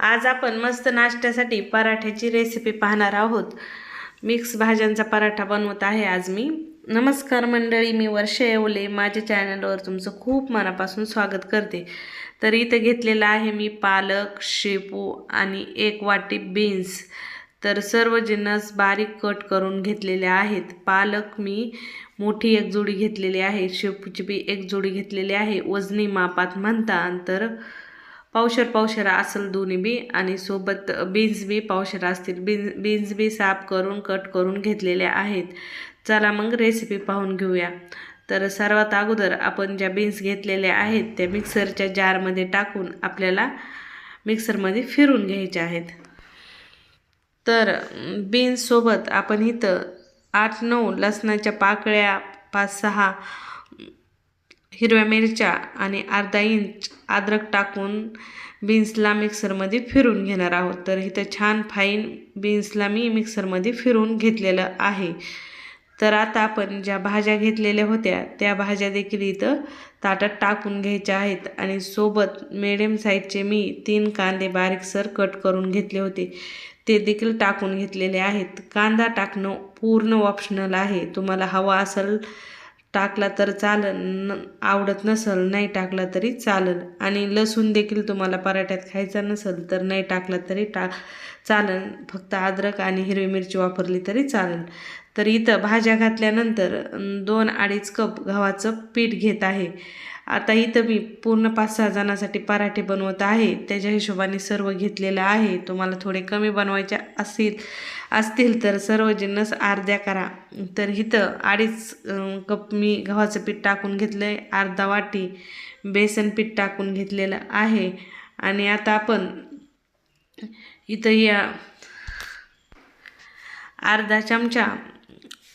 आज आपण मस्त नाश्त्यासाठी पराठ्याची रेसिपी पाहणार आहोत. मिक्स भाज्यांचा पराठा बनवत आहे आज मी. नमस्कार मंडळी मी वर्षा येवले. माझ्या चॅनलवर तुमचं खूप मनापासून स्वागत करते. तर इथं घेतलेलं आहे मी पालक शेपू आणि एक वाटी बीन्स तर सर्व जिन्नस बारीक कट करून घेतलेले आहेत. पालक मी मोठी एक जोडी घेतलेली आहे. शेपूची बी एक जोडी घेतलेली आहे. वजनी मापात म्हणता तर पावशर पावशरा असेल दोन्ही बी आणि सोबत बीन्स बी पावशरा असतील. बीन्स बीन्स बी साफ करून कट करून घेतलेल्या आहेत. चला मग रेसिपी पाहून घेऊया. तर सर्वात अगोदर आपण ज्या बीन्स घेतलेल्या आहेत त्या मिक्सरच्या जारमध्ये टाकून आपल्याला मिक्सरमध्ये फिरून घ्यायच्या आहेत. तर बीन्ससोबत आपण इथं आठ नऊ लसणाच्या पाकळ्या पाच सहा हिरव्या मिरच्या आणि अर्धा इंच अद्रक टाकून बीन्सला मिक्सरमध्ये फिरून घेणार आहोत. तर इथं छान फाईन बीन्सला मी मिक्सरमध्ये फिरून घेतलेलं आहे. तर आता आपण ज्या भाज्या घेतलेल्या होत्या त्या भाज्या देखील इथं ताटात टाकून घ्यायच्या आहेत. आणि सोबत मिडियम साईजचे मी तीन कांदे बारीकसर कट करून घेतले होते. ते देखील टाकून घेतलेले आहेत. कांदा टाकणं पूर्ण ऑप्शनल आहे. तुम्हाला हवा असेल टाकला तर चालेल. न आवडत नसेल नाही टाकला तरी चालेल. आणि लसूण देखील तुम्हाला पराठ्यात खायचा नसेल तर नाही टाकला तरी टा चालेल. फक्त अद्रक आणि हिरवी मिरची वापरली तरी चालेल. तर इथं भाज्या घातल्यानंतर दोन अडीच कप गव्हाचं पीठ घेत आहे. आता इथं मी पूर्ण पाच सहा जणांसाठी पराठे बनवत आहे. त्याच्या हिशोबाने सर्व घेतलेलं आहे. तुम्हाला थोडे कमी बनवायचे असतील असतील तर सर्व जिन्नस अर्ध्या करा. तर इथं अडीच कप मी गव्हाचं पीठ टाकून घेतलं आहे अर्धा वाटी बेसन पीठ टाकून घेतलेलं आहे. आणि आता आपण इथं या अर्धा चमचा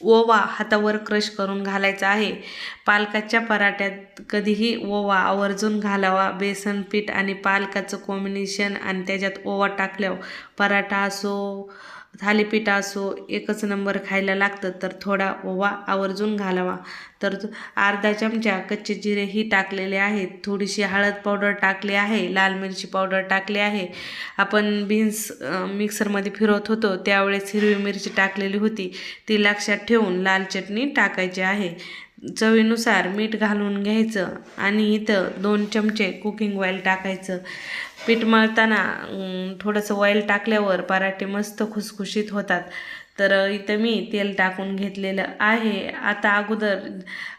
ओवा हातावर क्रश करून घालायचा आहे. पालकाच्या पराठ्यात कधीही ओवा आवर्जून घालावा. बेसन पीठ आणि पालकाचं कॉम्बिनेशन आणि त्याच्यात ओवा टाकल्यावर पराठा असो थालीपीठ असो एकच नंबर खायला लागतं तर थोडा ओवा आवर्जून घालावा. तर अर्धा चमचा कच्चे जिरे ही टाकलेले आहेत. थोडीशी हळद पावडर टाकली आहे लाल मिरची पावडर टाकली आहे. आपण बीन्स मिक्सरमध्ये फिरवत होतो त्यावेळेस हिरवी मिरची टाकलेली होती. ती लक्षात ठेवून लाल चटणी टाकायची आहे. चवीनुसार मीठ घालून घ्यायचं आणि इथं दोन चमचे कुकिंग ऑइल टाकायचं. पीठ मळताना थोडंसं ऑइल टाकल्यावर पराठे मस्त खुसखुशीत होतात. तर इथं मी तेल टाकून घेतलेलं आहे. आता अगोदर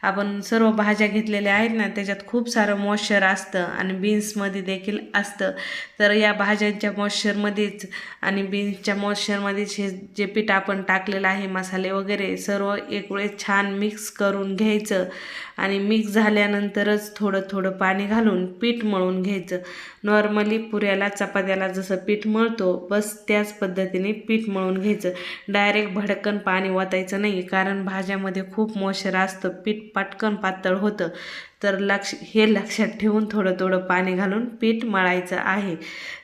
आपण सर्व भाज्या घेतलेल्या आहेत ना त्याच्यात खूप सारं मॉइश्चर असतं आणि बीन्समध्ये देखील असतं. तर या भाज्यांच्या मॉइश्चरमध्येच आणि बीन्सच्या मॉइश्चरमध्येच हे जे पीठ आपण टाकलेलं आहे मसाले वगैरे सर्व एक वेळेस छान मिक्स करून घ्यायचं. आणि मिक्स झाल्यानंतरच थोडं थोडं पाणी घालून पीठ मळून घ्यायचं. नॉर्मली पुऱ्याला चपात्याला जसं पीठ मळतो बस त्याच पद्धतीने पीठ मळून घ्यायचं. डाय डायरेक्ट भडकन पाणी ओतायचं नाही कारण भाज्यामध्ये खूप मोशर असतं पीठ पटकन पातळ होतं. तर लक्ष हे लक्षात ठेवून थोडं थोडं पाणी घालून पीठ मळायचं आहे.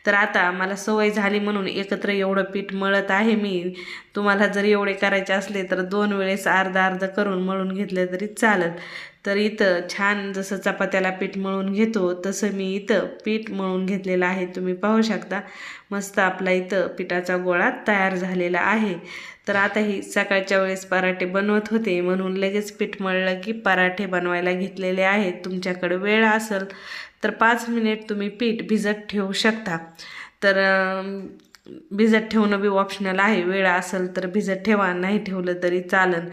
तर आता मला सवय झाली म्हणून एकत्र एवढं पीठ मळत आहे मी. तुम्हाला जर एवढे करायचे असले तर दोन वेळेस अर्धा अर्ध करून मळून घेतलं तरी चालेल. तर इथं छान जसं चपात्याला पीठ मळून घेतो तसं मी इथं पीठ मळून घेतलेलं आहे. तुम्ही पाहू शकता मस्त आपला इथं पिठाचा गोळा तयार झालेला आहे. तर आता ही सकाळच्या वेळेस पराठे बनवत होते म्हणून लगेच पीठ मळलं की पराठे बनवायला घेतलेले आहेत. तुमच्याकडे वेळ असेल तर पाच मिनिट तुम्ही पीठ भिजत ठेवू शकता. तर भिजत ठेवणं बी ऑप्शनल आहे. वेळ असेल तर भिजत ठेवा नाही ठेवलं तरी चालन.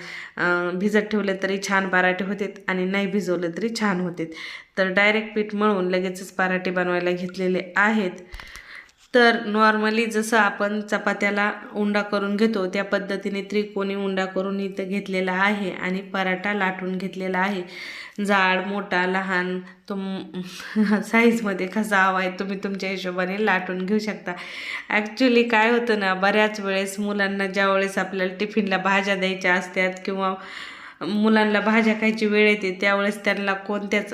भिजत ठेवले तरी छान पराठे होतात आणि नाही भिजवलं तरी छान होते तर डायरेक्ट पीठ मळून लगेचच पराठे बनवायला घेतलेले आहेत. तर नॉर्मली जसं आपण चपात्याला उंडा करून घेतो त्या पद्धतीने त्रिकोणी उंडा करून इथं घेतलेला आहे आणि पराठा लाटून घेतलेला आहे. जाड मोठा लहान तुम साईजमध्ये कसा हवा आहे तुम्ही तुमच्या हिशोबाने लाटून घेऊ शकता. ॲक्च्युली काय होतं ना बऱ्याच वेळेस मुलांना ज्या वेळेस आपल्याला टिफिनला भाज्या द्यायच्या असतात किंवा मुलांना भाज्या खायची वेळ येते त्यावेळेस त्यांना कोणत्याच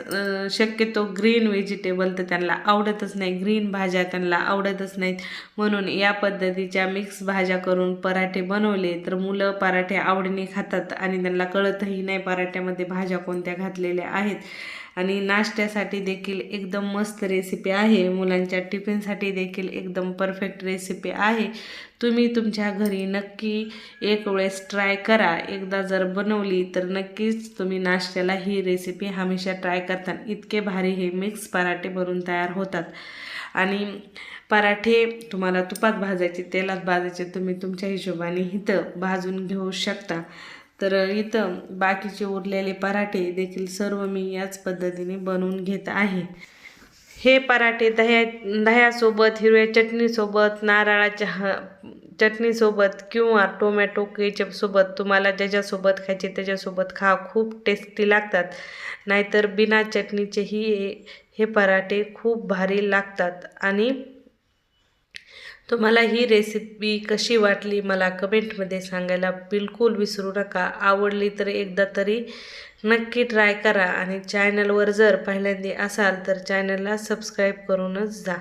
शक्यतो ग्रीन व्हेजिटेबल तर त्यांना आवडतच नाही. ग्रीन भाज्या त्यांना आवडतच नाहीत. म्हणून या पद्धतीच्या मिक्स भाज्या करून पराठे बनवले तर मुलं पराठे आवडीने खातात आणि त्यांना कळतही नाही पराठ्यामध्ये भाज्या कोणत्या घातलेल्या आहेत. आणि नाश्त्यासाठी देखील एकदम मस्त रेसिपी आहे. मुलांच्या टिफिनसाठी देखील एकदम परफेक्ट रेसिपी आहे. तुम्ही तुमच्या घरी नक्की एक वेळेस ट्राय करा. एकदा जर बनवली तर नक्कीच तुम्ही नाश्त्याला ही रेसिपी हमेशा ट्राय करता इतके भारी हे मिक्स पराठे भरून तयार होतात. आणि पराठे तुम्हाला तुपात भाजायचे तेलात भाजायचे तुम्ही तुमच्या हिशोबाने इथं भाजून घेऊ शकता. तर इथं बाकीचे उरलेले पराठे देखील सर्व मी याच पद्धतीने बनवून घेत आहे. हे पराठे दह्या दह्यासोबत हिरव्या चटणीसोबत नारळाच्या ह चटणीसोबत किंवा टोमॅटो केचपसोबत तुम्हाला ज्याच्यासोबत खायचे त्याच्यासोबत खा. खूप टेस्टी लागतात. नाहीतर बिना चटणीचेही हे हे पराठे खूप भारी लागतात. आणि तुम्हाला ही रेसिपी कशी वाटली मला कमेंटमध्ये सांगायला बिलकुल विसरू नका. आवडली तर एकदा तरी नक्की ट्राय करा आणि चॅनलवर जर पहिल्यांदा असाल तर चॅनलला सबस्क्राईब करूनच जा.